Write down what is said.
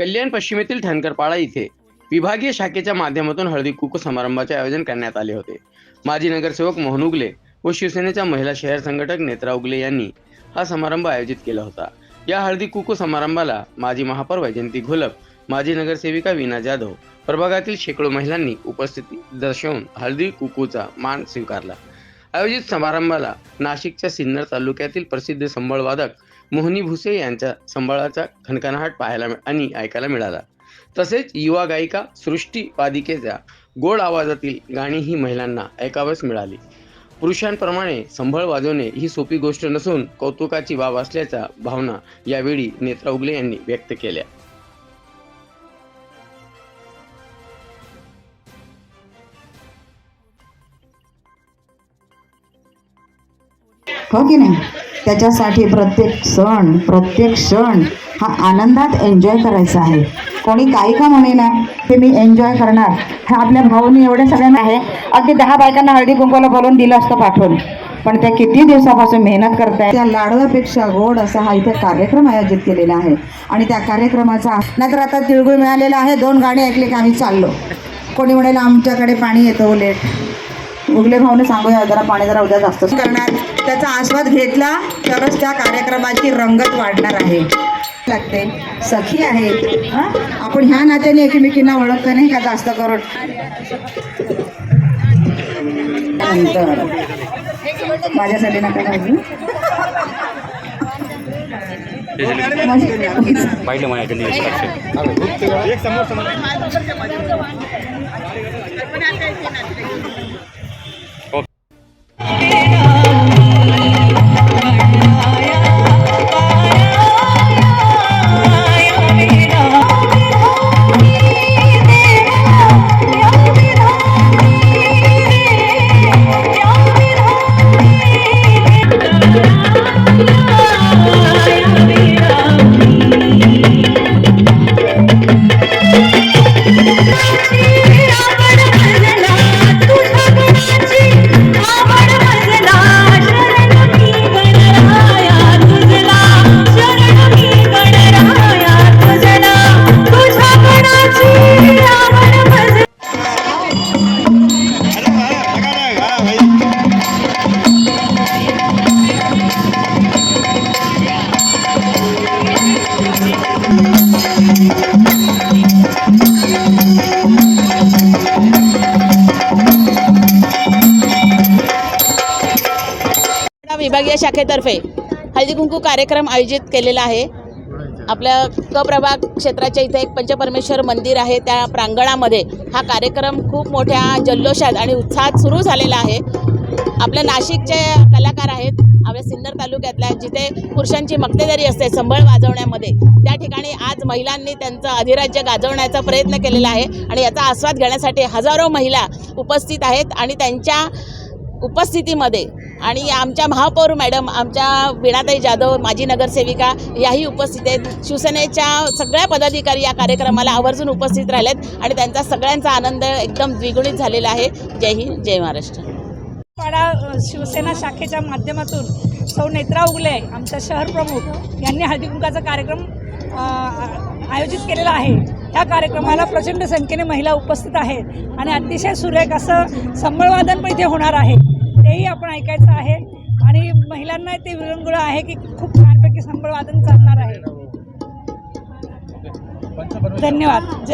कल्याण पश्चिमेतील ठणकरपाडा इथे विभागीय शाखेच्या माध्यमातून हळदी कुकू समारंभाचे आयोजन करण्यात आले होते. माजी नगरसेवक मोहन उगले व शिवसेनेच्या महिला शहर संघटक नेत्रा उगले यांनी हा समारंभ आयोजित केला होता. या हळदी कुकू समारंभाला माजी महापौर वैजंती घोलप माजी नगरसेविका वीणा जाधव प्रभागातील शेकडो महिलांनी उपस्थिती दर्शवून हळदी कुकूचा मान स्वीकारला. आयोजित समारंभाला नाशिकच्या सिन्नर तालुक्यातील प्रसिद्ध संबळवादक मोहनी भुसे यांच्या संबळाचा खणखणाट पाहायला आणि ऐकायला मिळाला. तसेच युवा गायिका सृष्टी पादिकेच्या गोड आवाजातील गाणी ही महिलांना ऐकावयास मिळाली. पुरुषांप्रमाणे संभळ वाजवणे ही सोपी गोष्ट नसून कौतुकाची बाब असल्याच्या भावना यावेळी नेत्रा उगले यांनी व्यक्त केल्या. हो की नाही? त्याच्यासाठी प्रत्येक सण प्रत्येक क्षण हा आनंदात एन्जॉय करायचा आहे. कोणी काही का म्हणेना ते मी एन्जॉय करणार? हा आपल्या भाऊनी एवढ्या सगळ्यांना आहे. अगदी दहा बायकांना हळदी कुंकवाला बोलून दिलं असतं पाठवून. पण त्या किती दिवसापासून मेहनत करताय. त्या लाडवापेक्षा गोड असा हा इथे कार्यक्रम आयोजित केलेला आहे. आणि त्या कार्यक्रमाचा नाहीतर आता तिळगुळ मिळालेला आहे. दोन गाणी ऐकले की आम्ही चाललो. कोणी म्हणेल आमच्याकडे पाणी येतं लेट उगले भाऊने सांगूया जरा पाणी जरा उद्या जास्त. करणार. त्याचा आस्वाद घेतला तरच त्या कार्यक्रमाची रंगत वाढणार आहे. लागते. सखी आहेत हा? आपण ह्या नात्याने एकमेकींना ओळखतो नाही का जास्त करून? नंतर. माझ्यासाठी नका काळजी. विभागीय शाखेतर्फे हळदी कुंकू कार्यक्रम आयोजित केलेला आहे. आपल्या क प्रभाग क्षेत्राच्या इथे एक पंचपरमेश्वर मंदिर आहे. त्या प्रांगणामध्ये हा कार्यक्रम खूप मोठ्या जल्लोषात आणि उत्साहात सुरू झालेला आहे. आपल्या नाशिकचे कलाकार आहेत आपल्या सिन्नर तालुक्यातल्या जिथे पुरुषांची मक्तेदारी असते संबळ वाजवण्यामध्ये त्या ठिकाणी आज महिलांनी त्यांचं अधिराज्य गाजवण्याचा प्रयत्न केलेला आहे. आणि याचा आस्वाद घेण्यासाठी हजारो महिला उपस्थित आहेत आणि त्यांच्या उपस्थितीमध्ये. आणि आमच्या महापौर मॅडम आमच्या वीणाताई जाधव माजी नगरसेविका याही उपस्थित आहेत. शिवसेनेच्या सगळ्या पदाधिकारी या कार्यक्रमाला आवर्जून उपस्थित राहिलेत आणि त्यांचा सगळ्यांचा आनंद एकदम द्विगुणित झालेला आहे. जय हिंद जय महाराष्ट्र. पाडा शिवसेना शाखेच्या माध्यमातून सौ नेत्रा उगले आमच्या शहर प्रमुख यांनी हळदीकुंकाचा कार्यक्रम आयोजित केलेला आहे. त्या कार्यक्रमाला प्रचंड संख्येने महिला उपस्थित आहेत. आणि अतिशय सुरेख असं संबळवादन पण इथे होणार आहे. तेही आपण ऐकायचं आहे. आणि महिलांना ते विरंगुळं आहे की खूप छानपैकी संबळवादन चालणार आहे. धन्यवाद.